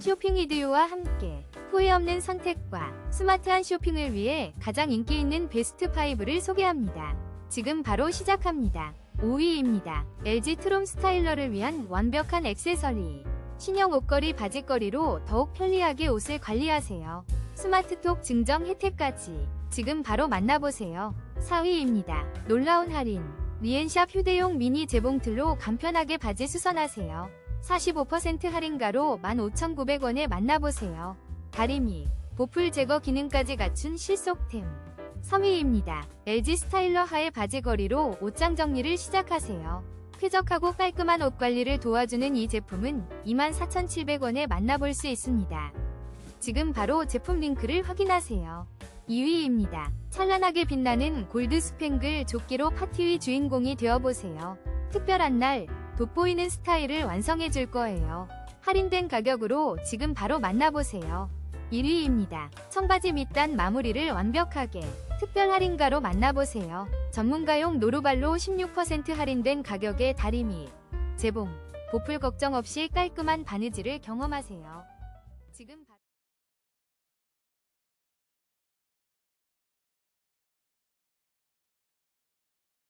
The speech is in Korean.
쇼핑 이디오와 함께 후회 없는 선택과 스마트한 쇼핑을 위해 가장 인기 있는 베스트 5를 소개합니다. 지금 바로 시작합니다. 5위입니다. LG 트롬 스타일러를 위한 완벽한 액세서리. 신형 옷걸이 바지걸이로 더욱 편리하게 옷을 관리하세요. 스마트톡 증정 혜택까지 지금 바로 만나보세요. 4위입니다. 놀라운 할인. 리엔샵 휴대용 미니 재봉틀로 간편하게 바지 수선하세요. 45% 할인가로 15,900원에 만나보세요. 다리미, 보풀 제거 기능까지 갖춘 실속템. 3위입니다. LG 스타일러 하의 바지거리로 옷장 정리를 시작하세요. 쾌적하고 깔끔한 옷 관리를 도와주는 이 제품은 24,700원에 만나볼 수 있습니다. 지금 바로 제품 링크를 확인하세요. 2위입니다. 찬란하게 빛나는 골드 스팽글 조끼로 파티의 주인공이 되어보세요. 특별한 날, 돋보이는 스타일을 완성해 줄 거예요. 할인된 가격으로 지금 바로 만나보세요. 1위입니다. 청바지 밑단 마무리를 완벽하게 특별 할인가로 만나보세요. 전문가용 노루발로 16% 할인된 가격에 다리미, 재봉, 보풀 걱정 없이 깔끔한 바느질을 경험하세요. 지금 바...